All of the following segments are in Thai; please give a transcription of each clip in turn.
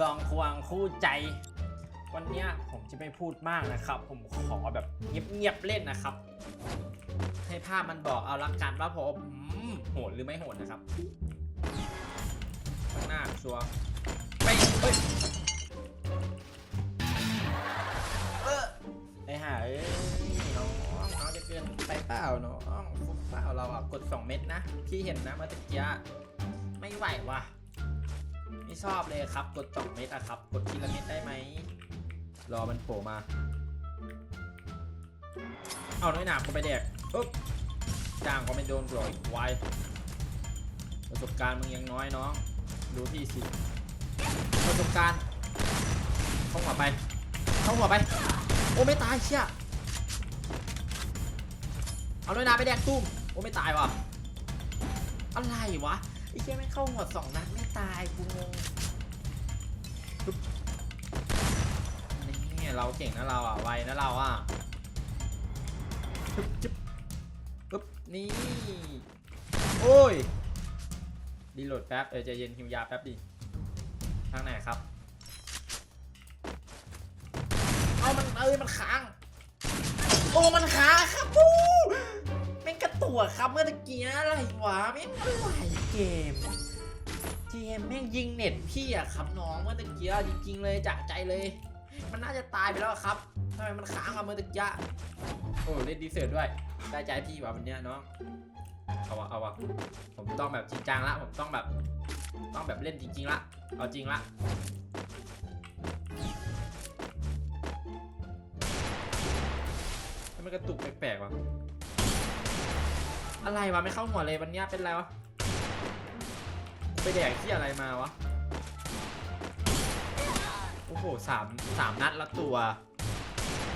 ซองควงคู่ใจ วันนี้ผมจะไม่พูดมากนะครับ ผมขอแบบเงียบๆเล่นนะครับ ให้ภาพมันบอกเอาละกันว่าผมโหดหรือไม่โหดนะครับข้างหน้าชัวร์ไปเฮ้ยเออไอ้ห่าเอ้ยน้องน้องจะเกินไปเปล่าน้องฟุกเปล่าเราอะกด 2 เม็ดนะ พี่เห็นนะเมื่อตะกี้ไม่ไหวว่ะ ไม่ชอบเลยครับ กด2เม็ดอะครับ กดทีละเม็ดได้ไหม รอมันโผล่มา เอาน้อยหนาก็ไปแดกปึ๊บจ้างก็ไม่โดนกรอยควประสบการณ์มึงยังน้อยน้อง ดูที่สิ ประสบการณ์ เข้าหัวไป เข้าหัวไป โอ้ไม่ตายเชี่ย เอาน้อยหนาไปแดกตุ้ม โอ้ไม่ตายว่ะ อะไรวะ อ้เชี่ยไม่เข้าหัวสองนัดไม่ตายกูงงปึ๊บนี่เราเก่งนะเราอะไวนะเราอะปึ๊บจึ๊บปึ๊บนี่โอ้ยดีโหลดแป๊บเออใจเย็นหิวยาแป๊บดิทางไหนครับเอามันเอ้ยมันค้างโอ้มันค้างครับ งกระครับเมื่อกี้อะไรวะแม่งอะไรเกมเกมแม่งยิงเน็ตพี่อะครับน้องเมื่อกี้จริงๆเลยจากใจเลย มันน่าจะตายไปแล้วครับทำไมมันค้างอะเมื่อกี้โอ้เล่นดีเซอร์ด้วยได้ใจพี่ว่ะวันเนี้ยน้องเอาวะเอาวะผมต้องแบบจริงจังละผมต้องแบบ ต้องแบบเล่นจริงๆละเอาจริงละทำไมกระตุกแปลกๆวะ อะไรวะไม่เข้าหัวเลยวันเนี้ยเป็นไรวะไปแดกที่อะไรมาวะโอ้โหสามสามนัดละตัว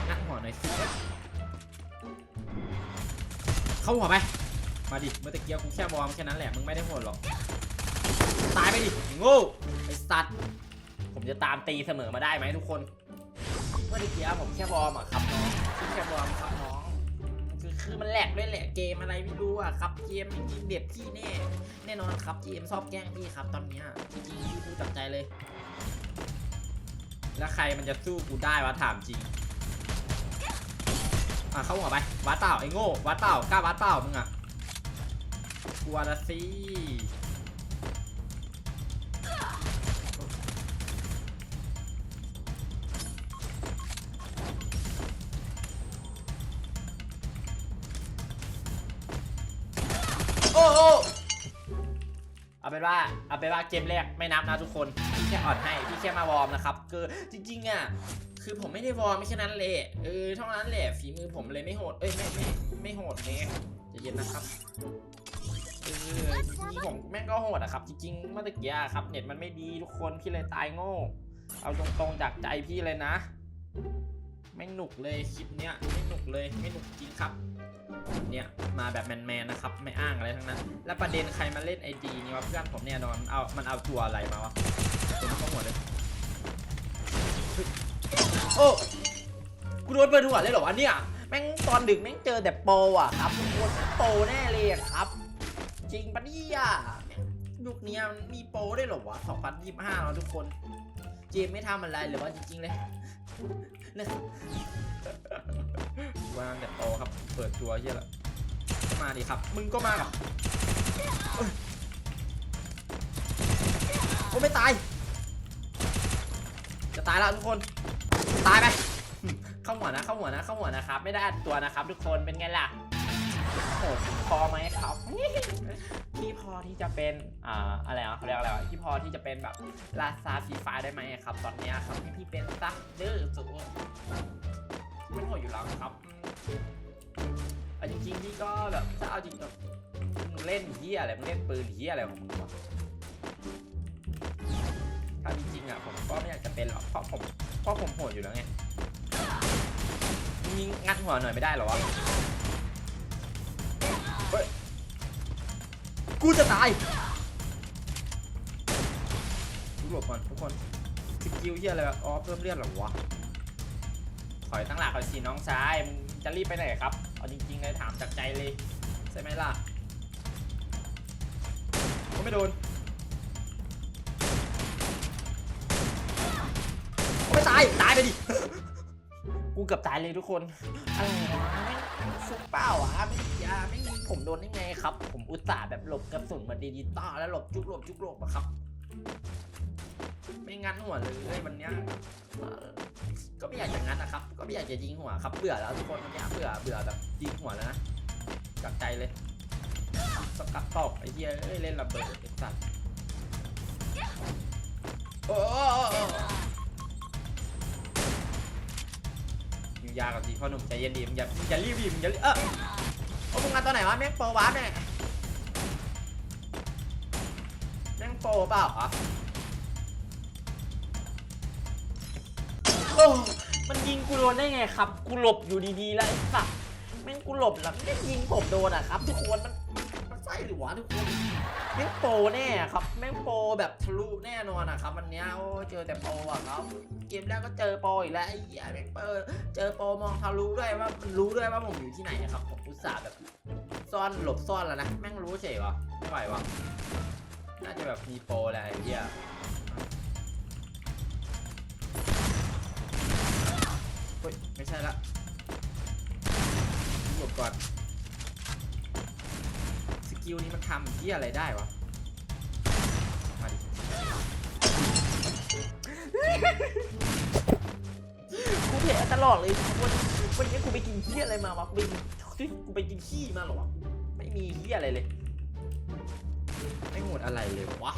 งัดหัวหน่อยสิเข้าหัวไปมาดิเมื่อตะเกียบกูแค่วอร์มแค่นั้นแหละมึงไม่ได้โหดหรอกตายไปดิโง่ไอ้สัตว์ผมจะตามตีเสมอมาได้ไหมทุกคน เมื่อตะเกียบผมแค่วอร์มอะครับน้องแค่วอร์มครับน้อง คือมันแหลกด้วยแหละเกมอะไรไม่รู้อะครับเกมจริงเด็ดพี่แน่ แน่นอนครับเกมชอบแกล้งพี่ครับตอนนี้จริงๆพี่พูดจากใจเลย แล้วใครมันจะสู้กูได้วะถามจริงอะเข้าหัวไปวัดเต่าไอ้โง่วัดเต่ากล้าวัดเต่ามึงอะกลัวละสิ เอาเป็นว่าเอาเป็นว่าเกมแรกไม่นับนะทุกคนพี่แค่อ่อนให้พี่แค่มาวอร์มนะครับคือจริงๆอะคือผมไม่ได้วอร์มไม่แค่นั้นเลยเออเท่านั้นแหละฝีมือผมเลยไม่โหดเอ้ยไม่ไม่ไม่โหดเนี่ยจะเย็นนะครับเออจริงๆผมแม่งก็โหดอะครับ จริงๆเมื่อตะกี้ครับเน็ตมันไม่ดีทุกคนพี่เลยตายโง่ เอาตรงๆจากใจพี่เลยนะ ไม่หนุกเลยคลิปเนี้ยไม่หนุกเลยไม่หนุกจริงครับเนี่ยมาแบบแมนๆนะครับไม่อ้างอะไรทั้งนั้น แล้วประเด็นใครมาเล่นไอดีนี่วะเพื่อนผมเนี่ยนอนเอามันเอาตัวอะไรมาวะผมต้องหมดเลยโอ้กูโดนเปิดหัวเลยเหรอวะเนี่ยแม่งตอนดึกแม่งเจอแต่โปอะครับทุกคนโปแน่เลยครับ จริงปะเนี่ยแม่งยุคนี้มันมีโปได้เหรอวะ2025แล้วทุกคน เจมไม่ทำอะไรเลยว่าจริงๆเลย เนี่ยวางแต่โตครับ เปิดตัวเฮียละมาดิครับ มึงก็มากับเอ้ยโอ้ไม่ตาย จะตายแล้วทุกคน ตายไป เข้าหัวนะ เข้าหัวนะ เข้าหัวนะครับ ไม่ได้อัดตัวนะครับ ทุกคน เป็นไงล่ะโหดพอไหม ที่จะเป็นอ่าอะไรอะเขาเรียกอะไรวะที่พอที่จะเป็นแบบลาซาฟีไฟได้ไหมครับ ตอนเนี้ยครับให้พี่เป็นซักเดอร์สูงไม่โหดอยู่แล้วครับอืมเอาจริงๆพี่ก็แบบถ้าเอาจริงแบบมึงเล่นเฮียอะไรมึงเล่นปืนเฮียอะไรของมึงวะถ้าจริงๆอะผมก็ไม่อยากจะเป็นหรอกเพราะผมเพราะผมโหดอยู่แล้วไงมึงยิงงัดหัวหน่อยไม่ได้หรอวะเฮ้ย กูจะตายกูหลบก่อนทุกคนสกิลเฮียอะไรวะอ๋อเพิ่มเลือดเหรอวะถอยตั้งหลักก่อนสิน้องชายมึงจะรีบไปไหนครับ เอาจริงๆเลยถามจากใจเลยใช่ไหมล่ะก็ไม่โดนไม่ตาย ตายไปดิ กูเกือบตายเลยทุกคนอะไรนะไม่ฟุกเปล่าอะไม่ยาไม่มีผมโดนได้ไงครับ ผมอุตส่าห์แบบหลบกระสุนมาดิจิตอลแล้วหลบจุกหลบจุกหลบอะครับ ไม่งั้นหัวเลยวันเนี้ยก็ไม่อยากจะงั้นนะครับ ก็ไม่อยากจะยิงหัวครับ เบื่อแล้วทุกคนวันเนี้เบื่อเบื่อแบบยิงหัวแล้วนะจากใจเลยสกัดตอกไอ้เหี้ยเอ้ยเล่นระเบิดไอ้สัตว์โอ้ ยากับสิพ่อหนุ่มใจเย็นดีมึงอย่าอย่ารีบดิมึงอย่ารีบเออโอ้มึงมาตอนไหนวะแม่งโปรวะแม่ยแม่งโปรเปล่าอะโอ้มันยิงกูโดนได้ไงครับ กูหลบอยู่ดีๆแล้วไอ้สัสแม่งกูหลบแล้วแม่งยิงผมโดนอะครับ ทุกคนมัน มันใช่หรือวะทุกคนแม่งโปรแน่ครับแม่งโปรแบบทะลุแน่นอนอะครับวันนี้โอ้เจอแต่โปรอะครับ เกมแรกก็เจอโปรอีกแล้วไอ้เหี้ยแม่งเปิดเจอโปรมองทะลุด้วยว่ารู้ด้วยว่าผมอยู่ที่ไหนอะครับผมอุตส่าห์แบบซ่อนหลบซ่อนแล้วนะแม่งรู้เฉยวะไม่ไหววะน่าจะแบบมีโปรแหละไอ้เหี้ยเฮ้ยไม่ใช่ละหลบก่อน กิลนี้มันทำที่อะไรได้วะมาดิกูแผลตลอดเลยวันวันนี้กูไปกินขี้อะไรมาวะกูไปกินกูไปกินขี้มาเหรอวะไม่มีขี้อะไรเลย ไม่หมดอะไรเลยวะ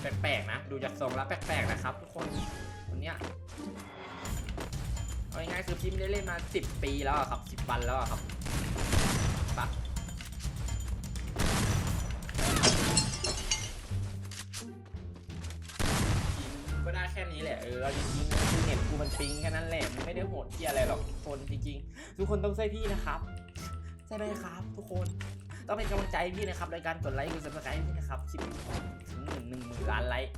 แปลกๆนะ ดูจากทรงแล้วแปลกๆนะครับ ทุกคนวันเนี้ยเอาง่ายๆคือพี่ไม่ได้เล่นมา 10 ปีแล้วอะครับ 10 วันแล้วอะครับ ออเอาจริงๆคือเน็ตกูมันปิงแค่นั้นแหละมันไม่ได้โหดที่อะไรหรอกทุกคนจริงๆ ทุกคนต้องใช่วยพี่นะครับใช่ไหมครับ ทุกคนต้องเป็นกำลังใจให้พี่นะครับในการกดไลค์กดซับสไครต์พี่นะครับคลิปนี้ถึงหนึ่งหนึ่งหมื่นล้านไลค์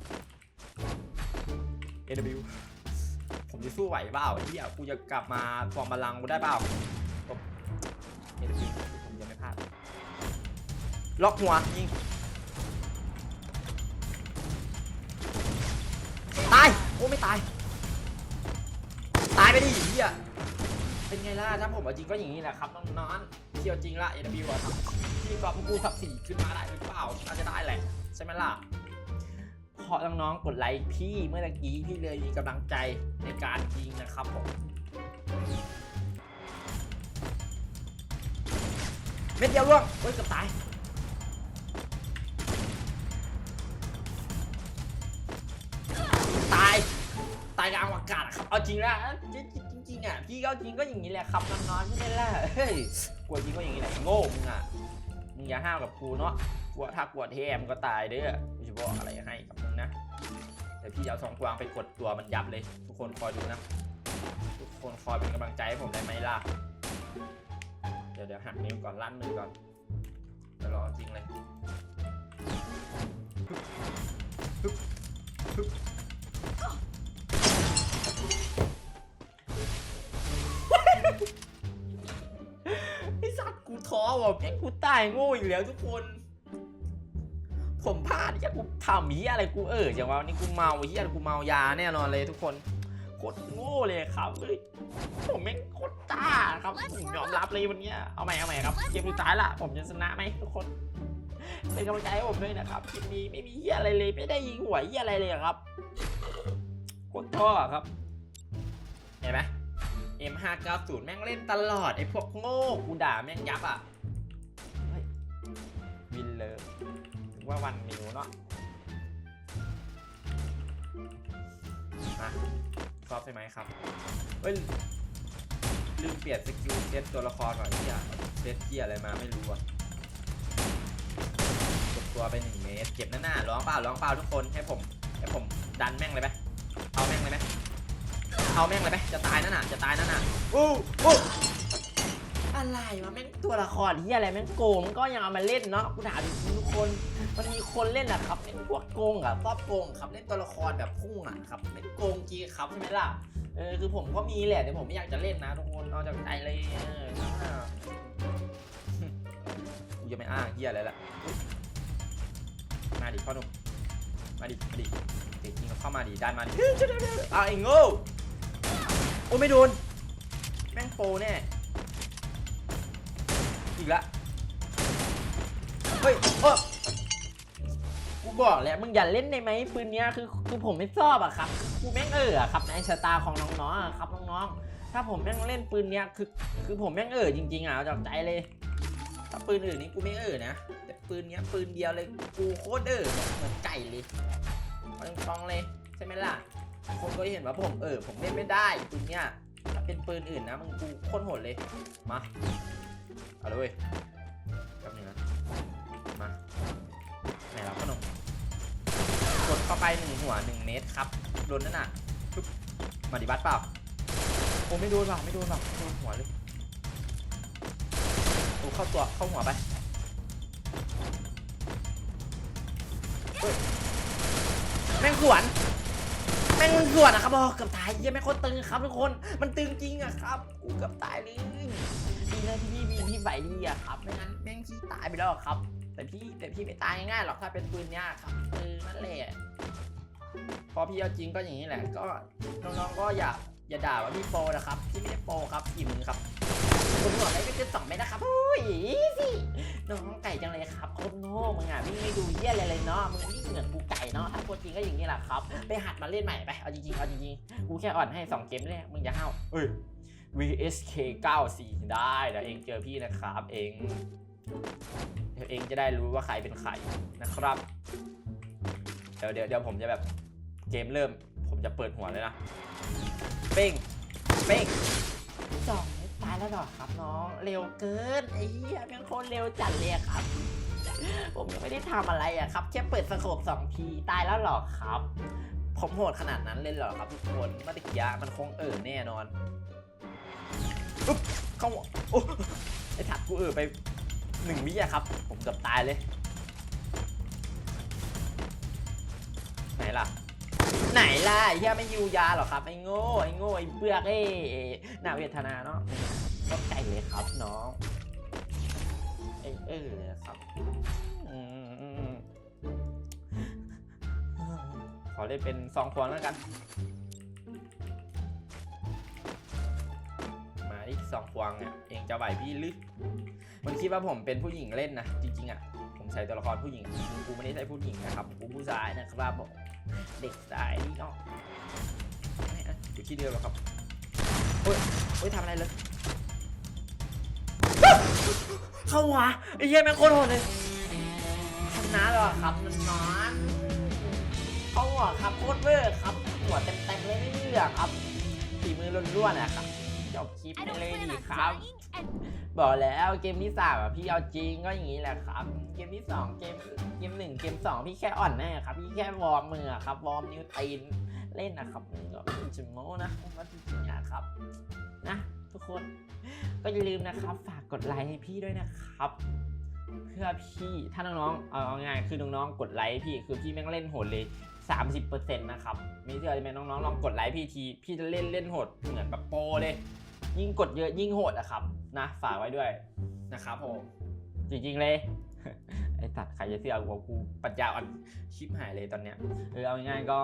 AW ผมจะสู้ไหวเปล่าไอ้เหี้ยกูจะกลับมาฟอร์มพลังกูได้เปล่าผมเอ็นพีผมยังไม่พลาดล็อกหัวยิงตาย โอ้ไม่ตาย ตายไปดิเหี้ยเป็นไงล่ะ ถ้าผมเอาจริงก็อย่างนี้แหละครับน้องๆเที่ยวจริงละ AW อะครับที่กอบกูทับสี่ขึ้นมาได้หรือเปล่าน่าจะได้แหละใช่ไหมล่ะเพราะน้องๆกดไลค์พี่เมื่อตะกี้พี่เลยมีกำลังใจในการยิงนะครับผมเม็ดเดียวล่วงเฮ้ยเกือบตาย จริงแล้วจริงจริงๆอะพี่ก็จริงก็อย่างนี้แหละครับนองๆใช่ไหมล่ะเฮ้ยกลัวจริงก็อย่างนี้แหละโง่มึงอะมึงอย่าห้าวกับกูเนาะกลัวถ้ากลัวเทมก็ตายเด้อกูจะบอกอะไรให้กับมึงนะเดี๋ยวพี่จะเอาทองกวางไปกดตัวมันยับเลย ทุกคนคอยดูนะทุกคนคอยเป็นกำลังใจให้ผมได้ไหมล่ะเดี๋ยวเดี๋ยวหักนิ้วก่อนลั่นมือก่อนเดี๋ยวรอจริงเลย กูท้อว่ะแม่งกูตายโง่อีกแล้วทุกคน ผมพลาดที่กูทำเฮียอะไรกูเออจังวะวันนี้กูเมาเฮียกูเมายาแน่นอนเลยทุกคนโคตรโง่เลยครับเฮ้ยผมแม่งโคตรจ้าครับผมยอมรับเลยวันนี้เอาใหม่เอาใหม่ครับเกมสุดท้ายละผมจะชนะไหมทุกคนเป็นกำลังใจให้ผมด้วยนะครับคลิปนี้ไม่มีเฮียอะไรเลยไม่ได้ยิงหัวเฮียอะไรเลยครับโคตรท้อครับเห็นไหม M590 แม่งเล่นตลอด ไอ้พวกโง่กูด่าแม่งยับอะเฮ้ยวินเลยถึงว่าวันมิวเนาะมาชอบใช่ไหมครับ เฮ้ย ลืมเปลี่ยนสกิลเซตตัวละครก่อนที่อะเซตที่อะไรมาไม่รู้อะกดตัวไปหนึ่งเมตร เก็บหน้าหน้าร้องเปล่าร้องเปล่าทุกคนให้ผมให้ผมดันแม่งเลยไหมเอาแม่งเลยไหม เอาแม่งเลยไหมจะตายนั่นน่ะจะตายนั่นน่ะอู้อู้อะไรวะแม่งตัวละครที่อะไรแม่งโกงก็ยังเอามาเล่นเนาะกูถามทุกคนมันมีคนเล่นอะครับเป็นพวกโกงอะชอบโกงครับเล่นตัวละครแบบพุ่งอะครับเล่นโกงจริงครับใช่ไหมล่ะเออคือผมก็มีแหละแต่ผมไม่อยากจะเล่นนะทุกคนเอาจากใจเลยเอออ่ากูจะไม่อ้างเฮียอะไรละมาดิพ่อหนุ่มมาดิมาดิเด็กจริงก็เข้ามาดิไดันมาดิเอาไอ้โง่ โอ้ไม่โดน แม่งโปแน่ อีกละ เฮ้ยเออกูบอกแล้วมึงอย่าเล่นได้ไหมปืนเนี้ยคือคือผมไม่ชอบอะครับกูแม่งเอออะครับในชะตาของน้องๆอะครับน้องๆถ้าผมแม่งเล่นปืนเนี้ยคือคือผมแม่งเออจริงๆอะเอาจากใจเลย ถ้าปืนอื่นนี่กูไม่เออนะแต่ปืนเนี้ยปืนเดียวเลยกูโคตรเออเหมือนไก่เลยมันฟองเลยใช่ไหมล่ะ คนก็เห็นว่าผมเออผมเล่นไม่ได้ปืนเนี้ยถ้าเป็นปืนอื่นนะมึงกูโคตรโหดเลย มา เอาเลยเว้ยแป๊บนึงนะ มา ไหนเราขนมกดเข้าไปหนึ่งหัวหนึ่งเมตรครับ โดนนั่นน่ะปึ๊บมาดิบัตเปล่าโอ้ไม่โดนหรอกไม่โดนหรอกโดนหัวเลยโอ้เข้าตัวเข้าหัวไปเฮ้ยแม่งสวน แม่งสวนนะครับบอกเกือบตายเหี้ยังไม่งโคตรตึงครับทุกคน มันตึงจริงอะครับ กูเกือบตายเลยดีนะที่พี่มีพี่ไหวดีอะครับ ไม่งั้นแม่งพี่ตายไปแล้วครับ แต่พี่แต่พี่ไม่ตายง่ายๆหรอกถ้าเป็นปืนเนี้ยครับเออนั่นแหละ พอพี่เอาจริงก็อย่างนี้แหละ ก็น้องๆก็อย่าอย่าด่าว่าพี่โปรนะครับ พี่ไม่ได้โปรครับฝีมือครับ คนหัวอะไรก็จะสองเมตรนะครับโอ้ยสิน้องไก่จังเลยครับโคตรโง่มึงอะวิ่งไม่ดูเยี่ยอะไรเลยเนาะมึงนี่เหมือนกูไก่เนาะถ้าตัวจริงก็อย่างนี้แหละครับ ไปหัดมาเล่นใหม่ไปเอาจริงๆเอาจริงๆกูแค่อ่อนให้สองเกมแรกมึงอย่าห้าวเอ้ย VSK 94ได้เดี๋ยวเองเจอพี่นะครับเองเดี๋ยวเองจะได้รู้ว่าใครเป็นใครนะครับ เดี๋ยวเดี๋ยวเดี๋ยวผมจะแบบเกมเริ่ม ผมจะเปิดหัวเลยนะ เป้ง เป้งสอง แล้วเหรอครับน้องเร็วเกินไอ้เหี้ยแม่งคตรเร็วจัดเลยอะครับ ผมยังไม่ได้ทำอะไรอะครับแค่เปิดสโคปสองทีตายแล้วเหรอครับ ผมโหดขนาดนั้นเลยเหรอครับ ทุกคนเมื่อตะกี้มันคงเออแน่นอนอุ๊บเข้าโอ้ไอ้ถัดกูเออไปหนึ่งวิอะครับ ผมเกือบตายเลย ไหนล่ะไหนล่ะไอ้เหี้ยไม่ยูยาหรอครับไอ้โง่ไอ้โง่ไอ้เบือกเอ้น่าเวทนาเนาะ ก็ไก่เลยครับน้องไอ้เออครับอืมขอเล่นเป็นซองควงแล้วกัน มาที่สองควงเนี่ยเองจะไหวพี่หรือมันคิดว่าผมเป็นผู้หญิงเล่นนะจริงๆอะผมใช้ตัวละครผู้หญิงกูไม่ได้ใช้ผู้หญิงนะครับกูผู้ชายนะครับผมเด็กสายนี่เนาะอะอยู่ที่เดิมแล้วครับโอ้ยโอ้ยทำอะไรเลย เข้าหัวไอ้เหี้ยแม่งโคตรโหดเลยชนะแล้วอะครับนอนเข้าหัวครับโคตรเวอร์ครับหัวเต็มๆเลยไม่เหลือครับฝีมือล้วนๆอะครับจบคลิปไปเลยดีครับ บอกแล้วเกมที่สามอะพี่เอาจริงก็อย่างนี้แหละครับ เกมที่สองเกมเกมหนึ่งเกมสองพี่แค่อ่อนแน่ครับพี่แค่วอร์มมืออะครับวอร์มนิ้วตีนเล่นนะครับมันก็เป็นชิมโมนะว่าจริงๆนะครับนะทุกคนก็อย่าลืมนะครับฝาก กดไลค์ให้พี่ด้วยนะครับ เพื่อพี่ถ้าน้องๆเอาง่ายคือน้องๆกดไลค์พี่คือพี่แม่งเล่นโหดเลย 30%นะครับไม่เชื่อใช่ไหมน้องๆลองกดไลค์พี่ทีพี่จะเล่นเล่นโหดเหมือนแบบโปรเลย ยิ่งกดเยอะยิ่งโหดอะครับนะฝากไว้ด้วยนะครับผมจริงๆเลย ไอสัตว์ใครจะเสื่อกูกูปัญญาอ่อนชิบหายเลยตอนเนี้ยเออเอาง่ายๆก็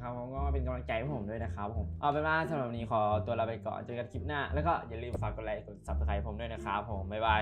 ครับก็เป็นกำลังใจให้ผมด้วยนะครับผมเอาเป็นว่าสำหรับวันนี้ขอตัวลาไปก่อนเจอกันคลิปหน้า แล้วก็อย่าลืมฝากกดไลค์กดซับสไครต์ผมด้วยนะครับผมบ๊ายบาย